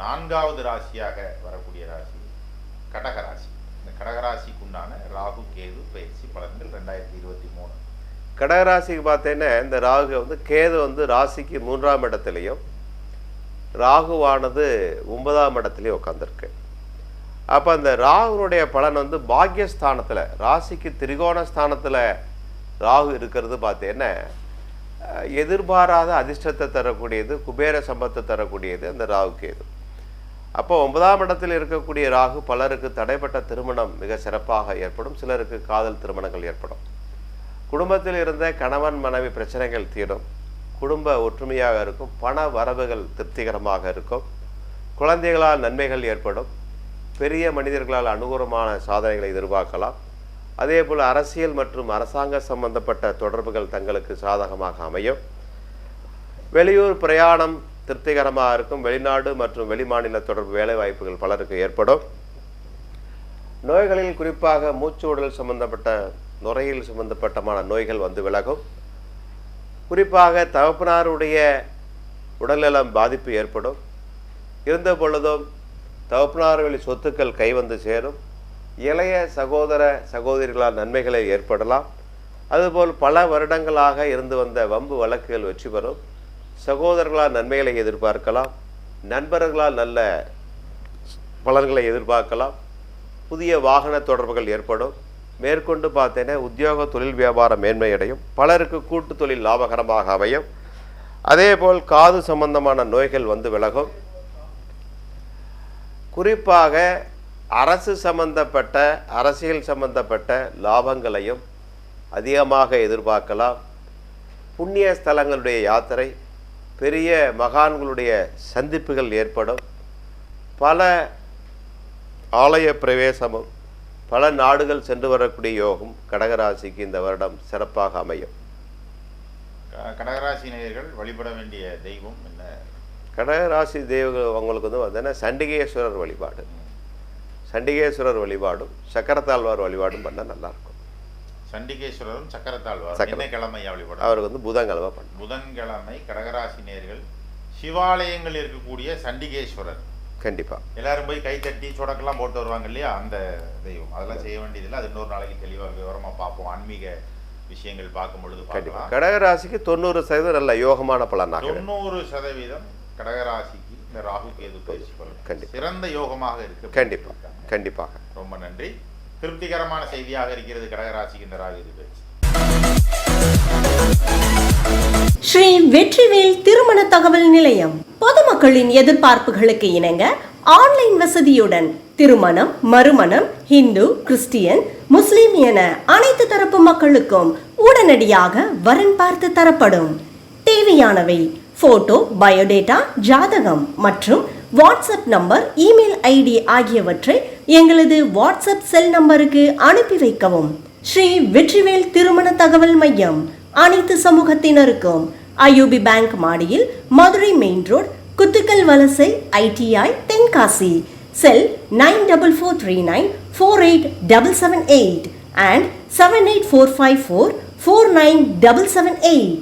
நான்காவது ராசியாக வரக்கூடிய ராசி கடகராசி இந்த கடகராசிக்கு உண்டான ராகு கேது பயிற்சி பலன்கள் ரெண்டாயிரத்தி இருபத்தி மூணு. கடகராசிக்கு பார்த்தீங்கன்னா இந்த ராகு வந்து கேது வந்து ராசிக்கு மூன்றாம் இடத்துலையும் ராகுவானது ஒன்பதாம் இடத்துலையும் உட்காந்துருக்கு அப்போ அந்த ராகுனுடைய பலன் வந்து பாக்யஸ்தானத்தில் ராசிக்கு திரிகோண ஸ்தானத்தில் ராகு இருக்கிறது பார்த்தீங்கன்னா எதிர்பாராத அதிர்ஷ்டத்தை தரக்கூடியது குபேர சம்பத்தை தரக்கூடியது அந்த ராகு கேது. அப்போ ஒன்பதாம் இடத்தில் இருக்கக்கூடிய ராகு பலருக்கு தடைப்பட்ட திருமணம் மிக சிறப்பாக ஏற்படும். சிலருக்கு காதல் திருமணங்கள் ஏற்படும். குடும்பத்தில் இருந்த கணவன் மனைவி பிரச்சனைகள் தீரும். குடும்ப ஒற்றுமையாக இருக்கும். பண வரவுகள் திருப்திகரமாக இருக்கும். குழந்தைகளால் நன்மைகள் ஏற்படும். பெரிய மனிதர்களால் அனுகூலமான சாதனைகளை எதிர்பார்க்கலாம். அதே போல் அரசியல் மற்றும் அரசாங்க சம்பந்தப்பட்ட தொடர்புகள் தங்களுக்கு சாதகமாக அமையும். வெளியூர் பிரயாணம் திருப்திகரமாக இருக்கும் வெளிநாடு மற்றும் வெளிமாநில தொடர்பு வேலை வாய்ப்புகள் பலருக்கு ஏற்படும். நோய்களில் குறிப்பாக மூச்சு உடல் சம்பந்தப்பட்ட நுரையில் சம்பந்தப்பட்டமான நோய்கள் வந்து விலகும். குறிப்பாக தகப்பனாருடைய உடல்நலம் பாதிப்பு ஏற்படும். இருந்த பொழுதும் தகப்பனார் வழி சொத்துக்கள் கைவந்து சேரும். இளைய சகோதர சகோதரிகளால் நன்மைகளை ஏற்படலாம். அதுபோல் பல வருடங்களாக இருந்து வந்த வம்பு வழக்குகள் வெற்றி பெறும். சகோதரர்களால் நன்மைகளை எதிர்பார்க்கலாம் நண்பர்களால் நல்ல பலன்களை எதிர்பார்க்கலாம் புதிய வாகன தொடர்புகள் ஏற்படும். மேற்கொண்டு பார்த்தேன்னா உத்தியோக தொழில் வியாபாரம் மேன்மையடையும் பலருக்கு கூட்டு தொழில் லாபகரமாக அமையும். அதேபோல் காது சம்பந்தமான நோய்கள் வந்து விலகும். குறிப்பாக அரசு சம்பந்தப்பட்ட அரசியல் சம்பந்தப்பட்ட லாபங்களையும் அதிகமாக எதிர்பார்க்கலாம். புண்ணிய ஸ்தலங்களுடைய யாத்திரை பெரிய மகான்களுடைய சந்திப்புகள் ஏற்படும். பல ஆலய பிரவேசமும் பல நாடுகள் சென்று வரக்கூடிய யோகம் கடகராசிக்கு இந்த வருடம் சிறப்பாக அமையும். கடகராசி நேயர்கள் வழிபட வேண்டிய தெய்வம் என்ன? கடகராசி தெய்வங்கள் அவங்களுக்கு வந்து பார்த்தீங்கன்னா சண்டிகேஸ்வரர் வழிபாடு. சண்டிகேஸ்வரர் வழிபாடும் சக்கரத்தாழ்வார் வழிபாடும் பண்ணால் நல்லாயிருக்கும் சண்டிகேஸ்வரரும் சக்கரத்தாழ்வார் சக்கர- என்ன கிழமையா வழிபட அவருக்கு வந்து புதன்கிழமை பண்ணணும் புதன்கிழமை கடகராசி நேயர்கள் சிவாலயங்கள் இருக்கக்கூடிய சண்டிகேஸ்வரர். கண்டிப்பாக எல்லாரும் போய் கை தட்டி சொடக்கெல்லாம் போட்டு வருவாங்க இல்லையா? அந்த தெய்வம். அதெல்லாம் செய்ய வேண்டியதில்லை. அது இன்னொரு நாளைக்கு தெளிவாக விவரமா பார்ப்போம். ஆன்மீக விஷயங்கள் பார்க்கும் பொழுது கண்டிப்பாக கடகராசிக்கு தொண்ணூறு சதவீதம் நல்ல யோகமான பலனாக. தொண்ணூறு சதவீதம் கடகராசிக்கு இந்த ராகு கேது பயிற்சி பலன். கண்டிப்பா. சிறந்த யோகமாக இருக்கு. கண்டிப்பாக கண்டிப்பாக ரொம்ப நன்றி. திருப்திகரமான செய்தியாக இருக்கிறது கடகராசிக்கு இந்த ராகு இது ஸ்ரீ வெற்றிவேல் திருமண தகவல் நிலையம். பொதுமக்களின் எதிர்பார்ப்புகளுக்கு இணங்க ஆன்லைன் வசதியுடன் திருமணம் மறுமணம் ஹிந்து கிறிஸ்டியன் முஸ்லிம் என அனைத்து தரப்பு மக்களுக்கும் உடனடியாக வரன் பார்த்து தரப்படும். தேவையானவை போட்டோ பயோடேட்டா ஜாதகம் மற்றும் வாட்ஸ்அப் நம்பர் இமெயில் ஐடி ஆகியவற்றை எங்களது வாட்ஸ்அப் செல் நம்பருக்கு அனுப்பி வைக்கவும். ஸ்ரீ வெற்றிவேல் திருமண தகவல் மையம் அனைத்து சமூகத்தினருக்கும். ஐயூபி பேங்க் மாடியில் Madurai main road Kuthukkal Valasai ITI Tenkasi. Cell nine double four three nine four eight double seven eight and seven eight four five four four nine double seven eight.